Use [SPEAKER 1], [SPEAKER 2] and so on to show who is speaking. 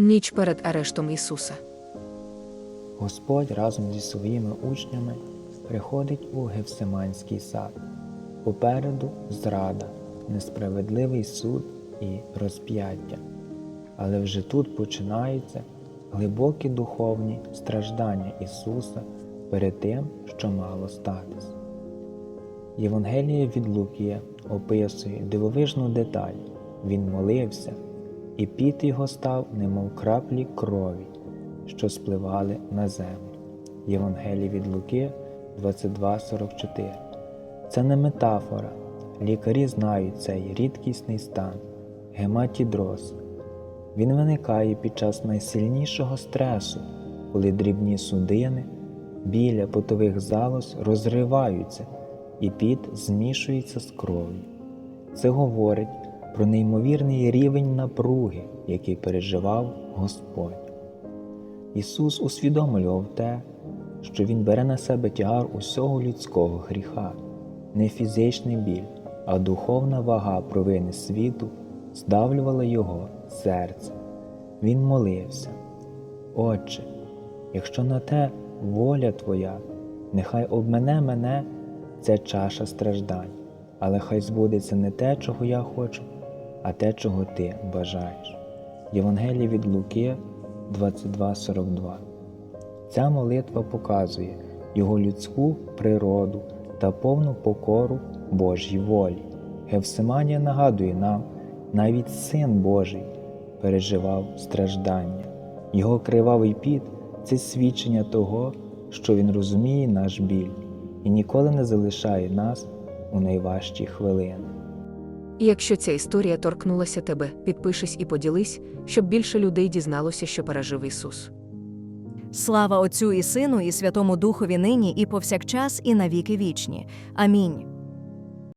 [SPEAKER 1] Ніч перед арештом Ісуса.
[SPEAKER 2] Господь разом зі своїми учнями приходить у Гевсиманський сад. Попереду зрада, несправедливий суд і розп'яття. Але вже тут починаються глибокі духовні страждання Ісуса перед тим, що мало статись. Євангеліє від Лукія описує дивовижну деталь. Він молився, і піт його став, немов краплі крові, що спливали на землю. Євангеліє від Луки 22.44. Це не метафора. Лікарі знають цей рідкісний стан гематідроз. Він виникає під час найсильнішого стресу, коли дрібні судини біля потових залоз розриваються і піт змішується з кров'ю. Це говорить про неймовірний рівень напруги, який переживав Господь. Ісус усвідомлював те, що Він бере на себе тягар усього людського гріха, не фізичний біль, а духовна вага провини світу здавлювала його серце. Він молився. Отче, якщо на те воля Твоя, нехай обмене мене ця чаша страждань, але хай збудеться не те, чого я хочу, а те, чого ти бажаєш. Євангеліє від Луки 22.42 Ця молитва показує його людську природу та повну покору Божій волі. Гевсиманія нагадує нам, навіть Син Божий переживав страждання. Його кривавий піт це свідчення того, що Він розуміє наш біль і ніколи не залишає нас у найважчі хвилини.
[SPEAKER 1] І якщо ця історія торкнулася тебе, підпишись і поділись, щоб більше людей дізналося, що пережив Ісус.
[SPEAKER 3] Слава Отцю і Сину, і Святому Духові нині, і повсякчас, і навіки вічні. Амінь.